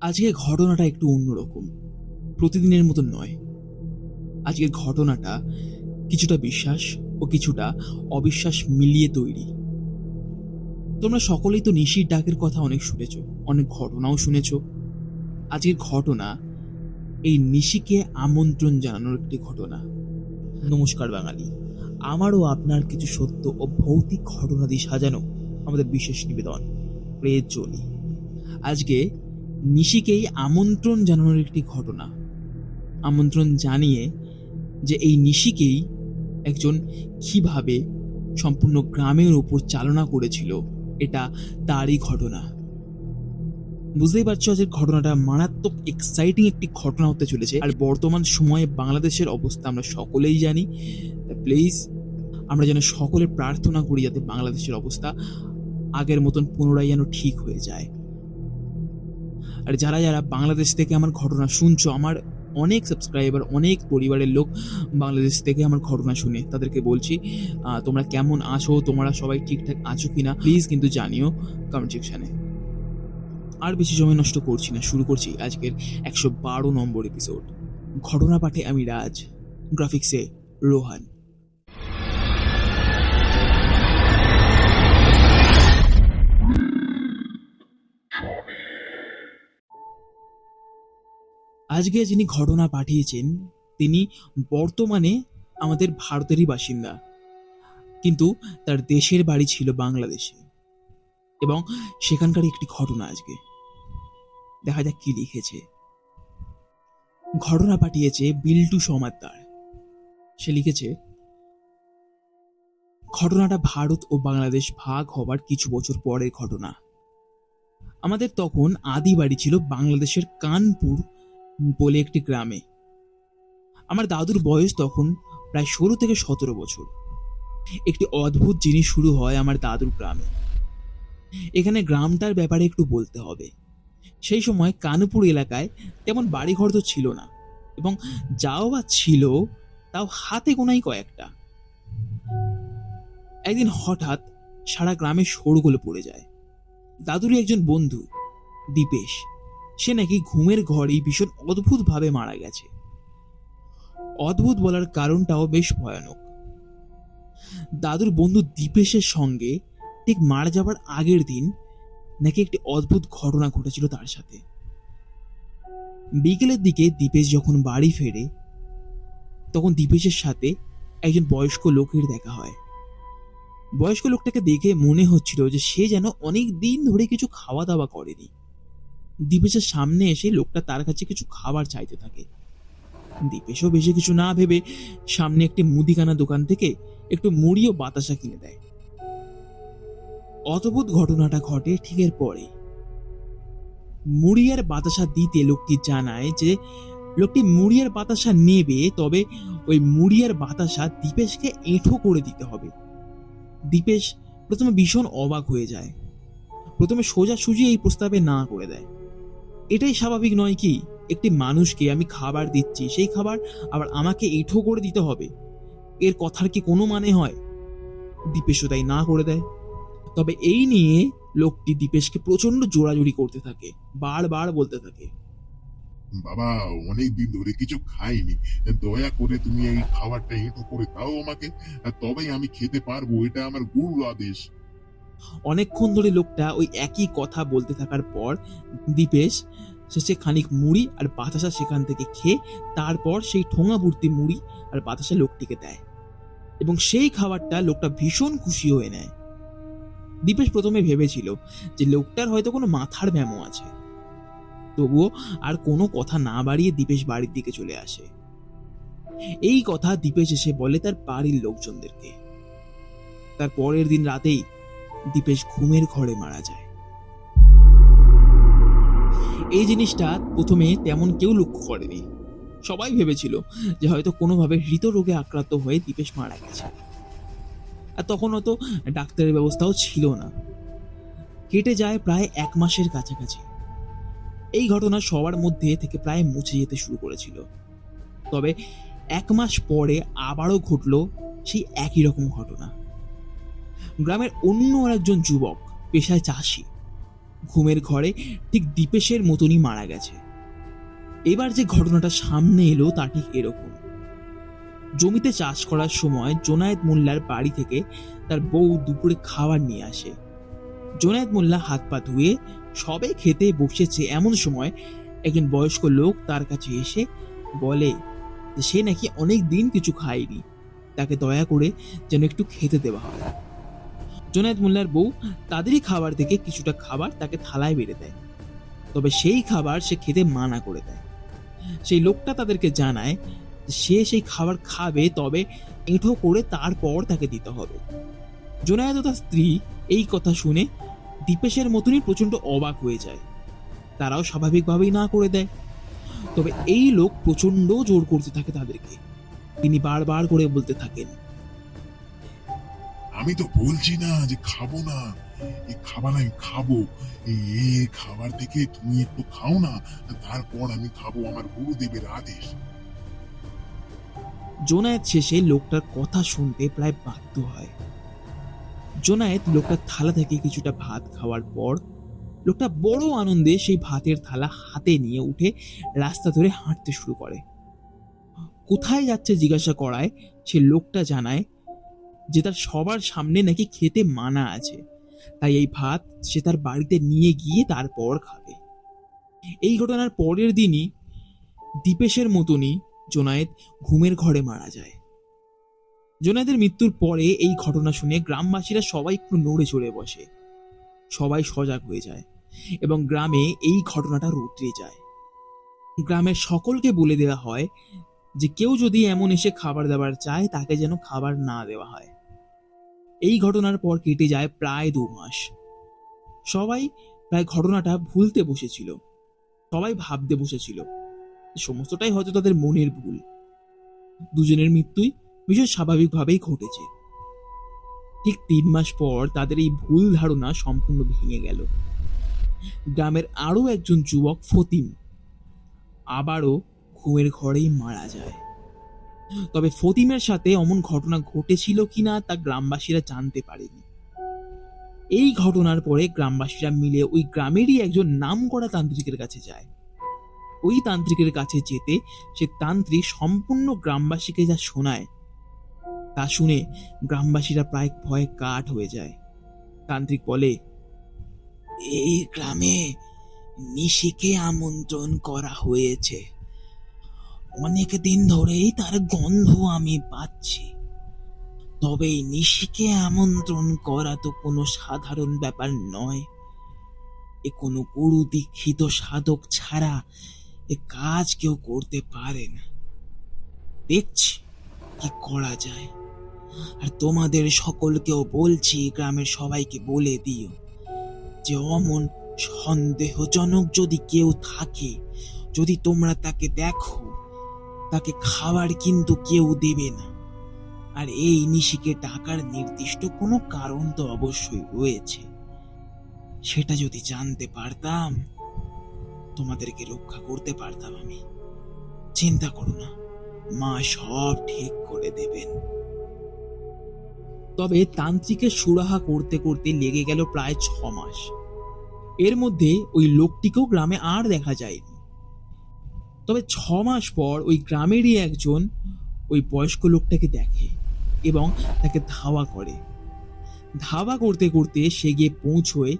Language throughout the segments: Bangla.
আজকে ঘটনাটা একটু অন্যরকম। প্রতিদিনের মতো নয়। আজকের ঘটনাটা কিছুটা বিশ্বাস ও কিছুটা অবিশ্বাস মিলিয়ে তৈরি। তোমরা সকলেই তো নিশির ডাকের কথা অনেক শুনেছ, অনেক ঘটনাও শুনেছ। আজকের ঘটনা এই নিশিকে আমন্ত্রণ জানানোর একটি ঘটনা। নমস্কার বাঙালি। আমারও আপনার কিছু সত্য ও ভৌতিক ঘটনা দিয়ে সাজানো আমাদের বিশেষ নিবেদন প্রেত জলি আজকে নিশিকেই আমন্ত্রণ জানানোর একটি ঘটনা। আমন্ত্রণ জানিয়ে যে এই নিশিকেই একজন কীভাবে সম্পূর্ণ গ্রামের উপর চালনা করেছিল, এটা তারই ঘটনা। বুঝতেই পারছ যে ঘটনাটা মারাত্মক এক্সাইটিং একটি ঘটনা হতে চলেছে। আর বর্তমান সময়ে বাংলাদেশের অবস্থা আমরা সকলেই জানি। প্লিজ আমরা যেন সকলে প্রার্থনা করি যাতে বাংলাদেশের অবস্থা আগের মতন পুনরায় যেন ঠিক হয়ে যায়। আর যারা যারা বাংলাদেশ থেকে আমার ঘটনা শুনছো, আমার অনেক সাবস্ক্রাইবার অনেক পরিবারের লোক বাংলাদেশ থেকে আমার ঘটনা শুনে তাদেরকে বলছি তোমরা কেমন আছো? তোমরা সবাই ঠিকঠাক আছো কি না প্লিজ কিন্তু জানিও কমেন্ট সেকশানে আর বেশি সময় নষ্ট করছি না, শুরু করছি আজকের একশো বারো নম্বর এপিসোড ঘটনা পাঠে আমি রাজ গ্রাফিক্সে রোহান। আজকে যিনি ঘটনা পাঠিয়েছেন, তিনি বর্তমানে আমাদের ভারতেরই বাসিন্দা। কিন্তু তার দেশের বাড়ি ছিল বাংলাদেশে। এবং সেখানকার একটি ঘটনা আজকে। দেখা যাক কি লিখেছে। ঘটনা পাঠিয়েছে বিল্টু সমাদ্দার। সে লিখেছে, ঘটনাটা ভারত ও বাংলাদেশ ভাগ হবার কিছু বছর পরের ঘটনা। আমাদের তখন আদি বাড়ি ছিল বাংলাদেশের কানপুর বলে একটি গ্রামে। আমার দাদুর বয়স তখন প্রায় ষোলো থেকে সতেরো বছর। একটি অদ্ভুত জিনিস শুরু হয় আমার দাদুর গ্রামে। এখানে গ্রামটার ব্যাপারে একটু বলতে হবে। সেই সময় কানপুর এলাকায় তেমন বাড়িঘর তো ছিল না এবং যাও বা ছিল, তাও হাতে গোনাই কয়েকটা। একদিন হঠাৎ সারা গ্রামে শোরগোল পড়ে যায়। দাদুরই একজন বন্ধু, দীপেশ। সে নাকি ঘুমের ঘরেই ভীষণ অদ্ভুতভাবে মারা গেছে। অদ্ভুত বলার কারণটাও বেশ ভয়ানক। দাদুর বন্ধু দীপেশের সঙ্গে ঠিক মারা যাবার আগের দিন নাকি একটি অদ্ভুত ঘটনা ঘটেছিল তার সাথে। বিকেলের দিকে দীপেশ যখন বাড়ি ফেরে, তখন দীপেশের সাথে একজন বয়স্ক লোকের দেখা হয়। বয়স্ক লোকটাকে দেখে মনে হচ্ছিল যে সে যেন অনেক দিন ধরে কিছু খাওয়া দাওয়া করেনি। দীপেশের সামনে এসে লোকটা তার কাছে কিছু খাবার চাইতে থাকে। দীপেশও বেশি কিছু না ভেবে সামনে একটি মুদিখানা দোকান থেকে একটু মুড়ি ও বাতাসা কিনে দেয়। অদ্ভুত ঘটনাটা ঘটে ঠিকের পরে। মুড়ি আর বাতাসা দিতে লোকটি জানায় যে, লোকটি মুড়ি আর বাতাসা নেবে, তবে ওই মুড়ি আর বাতাসা দীপেশকে এঁঠো করে দিতে হবে। দীপেশ প্রথমে ভীষণ অবাক হয়ে যায়। প্রথমে সোজাসুজি এই প্রস্তাবে না করে দেয়। এটাই স্বাভাবিক নয় কি? একটি মানুষকে আমি খাবার দিচ্ছি, সেই খাবার আবার আমাকে এঁঠো করে দিতে হবে। এর কথার কি কোনো মানে হয়? দীপেশও তাই না করে দেয়। তবে এই নিয়ে লোকটি দীপেশকে প্রচণ্ড জোরাজুরি করতে থাকে, বারবার বলতে থাকে। বাবা, অনেক দিন ধরে কিছু খাইনি। দয়া করে তুমি এই খাবারটা এঁটো করে দাও আমাকে। তবেই আমি খেতে পারব, এটা আমার গুরুর আদেশ। অনেকক্ষণ ধরে লোকটা ওই একই কথা বলতে থাকার পর দীপেশ শেষে খানিক মুড়ি আর বাতাসা সেখান থেকে খেয়ে তারপর সেই ঠোঙা ভর্তি মুড়ি আর বাতাসা লোকটিকে দেয় এবং সেই খাবারটা লোকটা ভীষণ খুশি হয়ে নেয়। দীপেশ প্রথমে ভেবেছিল যে লোকটার হয়তো কোনো মাথার ব্যামো আছে। তবুও আর কোনো কথা না বাড়িয়ে দীপেশ বাড়ির দিকে চলে আসে। এই কথা দীপেশ এসে বলে তার বাড়ির লোকজনদেরকে। তার পরের দিন রাতেই দীপেশ ঘুমের ঘরে মারা যায়। এই জিনিসটা প্রথমে তেমন কেউ লক্ষ্য করেনি। সবাই ভেবেছিল যে হয়তো কোনোভাবে হৃদরোগে আক্রান্ত হয়ে দীপেশ মারা গেছে। আর তখন হয়তো ডাক্তারের ব্যবস্থাও ছিল না। কেটে যায় প্রায় এক মাসের কাছাকাছি। এই ঘটনা সবার মধ্যে থেকে প্রায় মুছে যেতে শুরু করেছিল। তবে এক মাস পরে আবারও ঘটল সেই একই রকম ঘটনা। গ্রামের অন্য একজন যুবক, পেশায় চাষি। ঘুমের ঘরে ঠিক দীপেশের মতনই মারা গেছে। এবার যে ঘটনাটা সামনে এলো তা ঠিক এরকম। জমিতে চাষ করার সময় জোনায়েত মোল্লার বাড়ি থেকে তার বউ দুপুরে খাবার নিয়ে আসে। জোনায়েত মোল্লা হাত পা ধুয়ে সবে খেতে বসেছে এমন সময় একজন বয়স্ক লোক তার কাছে এসে বলে সে নাকি অনেক দিন কিছু খায়নি। তাকে দয়া করে যেন একটু খেতে দেওয়া হয়। জোনায়েত মোল্লার বউ তাদেরই খাবার থেকে কিছুটা খাবার তাকে থালায় বেড়ে দেয়। তবে সেই খাবার সে খেতে মানা করে দেয়। সেই লোকটা তাদেরকে জানায় সে সেই খাবার খাবে, তবে এঁঠো করে তারপর তাকে দিতে হবে। জোনায়েত ও তার স্ত্রী এই কথা শুনে দীপেশের মতনই প্রচণ্ড অবাক হয়ে যায়। তারাও স্বাভাবিকভাবেই না করে দেয়। তবে এই লোক প্রচণ্ড জোর করতে থাকে তাদেরকে। তিনি বারবার করে বলতে থাকেন আমি তো বলছি না যে খাব না। এই খাবার আমি খাব। এই খাবার থেকে তুমি একটু খাও না, তারপর আমি খাব আমার গুরুদেবের আদেশ। জোনায়েত শেষে লোকটার কথা শুনতে প্রায় বাধ্য হয়। জোনায়েত লোকটার থালা থেকে কিছুটা ভাত খাওয়ার পর লোকটা বড় আনন্দে সেই ভাতের থালা হাতে নিয়ে উঠে রাস্তা ধরে হাঁটতে শুরু করে। কোথায় যাচ্ছে জিজ্ঞাসা করায় সে লোকটা জানায় যে তার সবার সামনে নাকি খেতে মানা আছে। তাই এই ভাত সে তার বাড়িতে নিয়ে গিয়ে তারপর খাবে। এই ঘটনার পরের দিনই দীপেশের মতনই জোনায়েত ঘুমের ঘরে মারা যায়। জোনায়েতের মৃত্যুর পরে এই ঘটনা শুনে গ্রামবাসীরা সবাই একটু নড়ে চড়ে বসে। সবাই সজাগ হয়ে যায় এবং গ্রামে এই ঘটনাটা রুটে যায়। গ্রামের সকলকে বলে দেওয়া হয় যে কেউ যদি এমন এসে খাবার দাবার চায় তাকে যেন খাবার না দেওয়া হয়। এই ঘটনার পর কেটে যায় প্রায় দু মাস। সবাই প্রায় ঘটনাটা ভুলতে বসেছিল। সবাই ভাবতে বসেছিল সমস্তটাই হয়তো তাদের মনের ভুল। দুজনের মৃত্যুই ভীষণ স্বাভাবিকভাবেই ঘটেছে। ঠিক তিন মাস পর তাদের এই ভুল ধারণা সম্পূর্ণ ভেঙে গেল। গ্রামের আরও একজন যুবক ফতিম আবারও ঘুমের ঘরেই মারা যায়। তবে ফতিমের সাথে অমন ঘটনা ঘটেছিল কিনা তা গ্রামবাসীরা জানতে পারেনি। এই ঘটনার পরে গ্রামবাসীরা মিলে ওই গ্রামেরই একজন নামকরা তান্ত্রিকের কাছে যায়। ওই তান্ত্রিকের কাছে যেতে সে তান্ত্রিক সম্পূর্ণ গ্রামবাসীকে যা শোনায়, তা শুনে গ্রামবাসীরা প্রায় ভয়ে কাঠ হয়ে যায়। তান্ত্রিক বলে, এই গ্রামে নিশিকে আমন্ত্রণ করা হয়েছে। অনেক দিন ধরেই তার গন্ধ আমি পাচ্ছি। তবে নিশিকে আমন্ত্রণ করা তো কোনো সাধারণ ব্যাপার নয়। এ কোনো গুরু দীক্ষিত সাধক ছাড়া এ কাজ কেউ করতে পারে না। দেখছি কি করা যায়। আর তোমাদের সকলকেও বলছি, গ্রামের সবাইকে বলে দিও যে অমন সন্দেহজনক যদি কেউ থাকে, যদি তোমরা তাকে দেখো তাকে খাবার কিন্তু কেউ দেবে না। আর এই নিশিকে টাকার নির্দিষ্ট কোনো কারণ তো অবশ্যই রয়েছে। সেটা যদি জানতে পারতাম, তোমাদেরকে রক্ষা করতে পারতাম আমি। চিন্তা করো না, মা সব ঠিক করে দেবেন। তবে তান্ত্রিকের সুরাহা করতে করতে লেগে গেল প্রায় ছ মাস এর মধ্যে ওই লোকটিকেও গ্রামে আর দেখা যায়নি। তবে ছ মাস পর ওই গ্রামেরই একজন ওই বয়স্ক লোকটাকে দেখে এবং তাকে ধাওয়া করে। ধাওয়া করতে করতে সে গিয়ে পৌঁছয়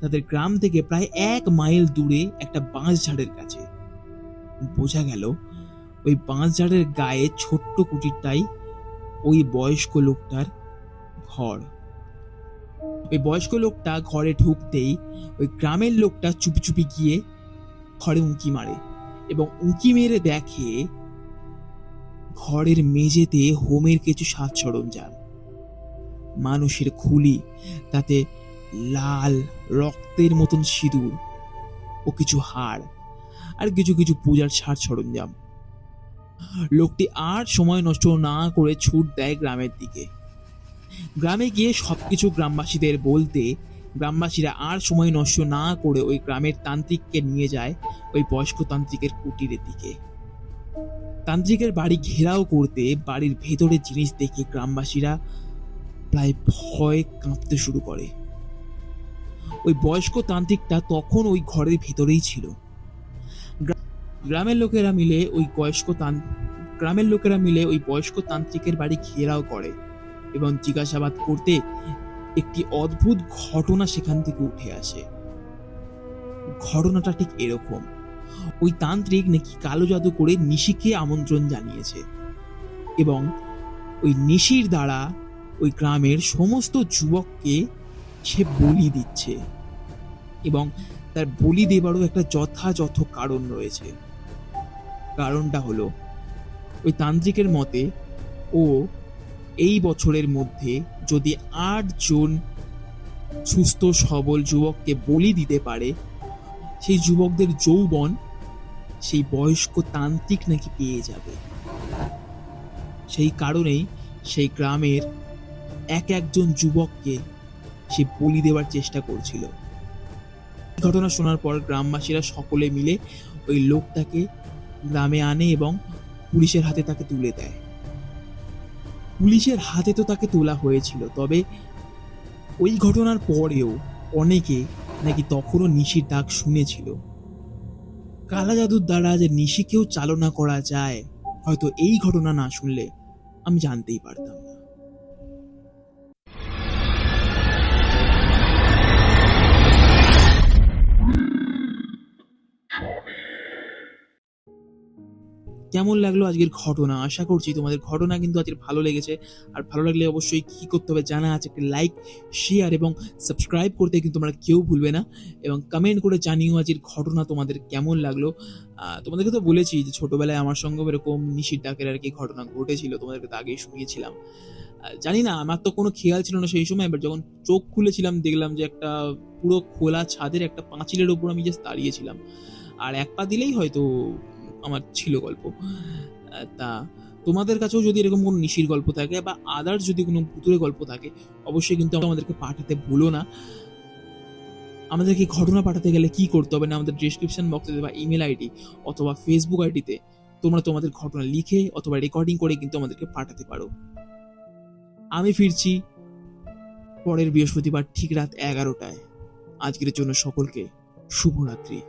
তাদের গ্রাম থেকে প্রায় এক মাইল দূরে একটা বাঁশ ঝাড়ের কাছে। বোঝা গেল ওই বাঁশ ঝাড়ের গায়ে ছোট্ট কুটিরটাই ওই বয়স্ক লোকটার ঘর। ওই বয়স্ক লোকটা ঘরে ঢুকতেই ওই গ্রামের লোকটা চুপি চুপি গিয়ে ঘরে উঁকি মারে। এবং উঁকি মেরে দেখে ঘরের মেঝেতে হোমের কিছু সাজ সরঞ্জাম। মানুষের খুলি, তাতে লাল রক্তের মতন সিঁদুর ও কিছু হাড় আর কিছু কিছু পূজার সাজ সরঞ্জাম। লোকটি আর সময় নষ্ট না করে ছুট দেয় গ্রামের দিকে। গ্রামে গিয়ে সবকিছু গ্রামবাসীদের বলতে গ্রামবাসীরা আর সময় নষ্ট না করে ওই গ্রামের তান্ত্রিককে নিয়ে যায় ওই বয়স্ক তান্ত্রিকের কুটিরের দিকে। তান্ত্রিকের বাড়ি ঘেরাও করতে বাড়ির ভেতরে জিনিস দেখে গ্রামবাসীরা প্রায় ভয় কাঁপতে শুরু করে। ওই বয়স্ক তান্ত্রিকটা তখন ওই ঘরের ভেতরেই ছিল। গ্রা- গ্রামের লোকেরা মিলে ওই বয়স্ক তান গ্রামের লোকেরা মিলে ওই বয়স্ক তান্ত্রিকের বাড়ি ঘেরাও করে এবং জিজ্ঞাসাবাদ করতে একটি অদ্ভুত ঘটনা সেখান থেকে উঠে আসে। ঘটনাটা ঠিক এরকম। ওই তান্ত্রিক নাকি কালো জাদু করে নিশিকে আমন্ত্রণ জানিয়েছে এবং ওই নিশির দ্বারা ওই গ্রামের সমস্ত যুবককে সে বলি দিচ্ছে এবং তার বলি দেবারও একটা যথাযথ কারণ রয়েছে। কারণটা হলো, ওই তান্ত্রিকের মতে ও এই বছরের মধ্যে যদি আট জন সুস্থ, সবল যুবককে বলি দিতে পারে, সেই যুবকদের যৌবন সেই বয়স্ক তান্ত্রিক নাকি পেয়ে যাবে। সেই কারণেই সেই গ্রামের এক একজন যুবককে সে বলি দেওয়ার চেষ্টা করছিল। ঘটনা শোনার পর গ্রামবাসীরা সকলে মিলে ওই লোকটাকে গ্রামে আনে এবং পুলিশের হাতে তাকে তুলে দেয়। পুলিশের হাতে তো তাকে তোলা হয়েছিল, তবে ওই ঘটনার পরেও অনেকে নাকি তখনও নিশির ডাক শুনেছিল। কালা জাদুর দ্বারা যে নিশিকেও চালনা করা যায়, হয়তো এই ঘটনা না শুনলে আমি জানতেই পারতাম না। কেমন লাগল আজকের ঘটনা? আশা করছি তোমাদের ঘটনা কিন্তু আজকের ভালো লেগেছে। আর ভালো লাগলে অবশ্যই কি করতে হবে জানা আছে, একটা লাইক শেয়ার এবং সাবস্ক্রাইব করতে কিন্তু তোমরা কেউ ভুলবে না। এবং কমেন্ট করে জানিও আজকের ঘটনা তোমাদের কেমন লাগল। তোমাদেরকে তো বলেছি যে ছোটোবেলায় আমার সঙ্গে এরকম নিশির ডাকের আর কি ঘটনা ঘটেছিল, তোমাদেরকে তো আগেই শুনিয়েছিলাম। জানি না, আমার তো কোনো খেয়াল ছিল না সেই সময় এবার যখন চোখ খুলেছিলাম দেখলাম যে একটা পুরো খোলা ছাদের একটা পাঁচিলের ওপর আমি জাস্ট দাঁড়িয়েছিলাম। আর এক পা দিলেই হয়তো আমার ছিল গল্প। তা তোমাদের কাছেও যদি এরকম কোনো নিশির গল্প থাকে বা আদার্স যদি কোনো ভুতুরে গল্প থাকে, অবশ্যই কিন্তু আমাদেরকে পাঠাতে ভুলো না। আমাদেরকে ঘটনা পাঠাতে গেলে কি করতে হবে না আমাদের ডিসক্রিপশন বক্সে বা ইমেল আইডি অথবা ফেসবুক আইডিতে তোমরা তোমাদের ঘটনা লিখে অথবা রেকর্ডিং করে কিন্তু আমাদেরকে পাঠাতে পারো। আমি ফিরছি পরের বৃহস্পতিবার ঠিক রাত এগারোটায়। আজকের জন্য সকলকে শুভরাত্রি।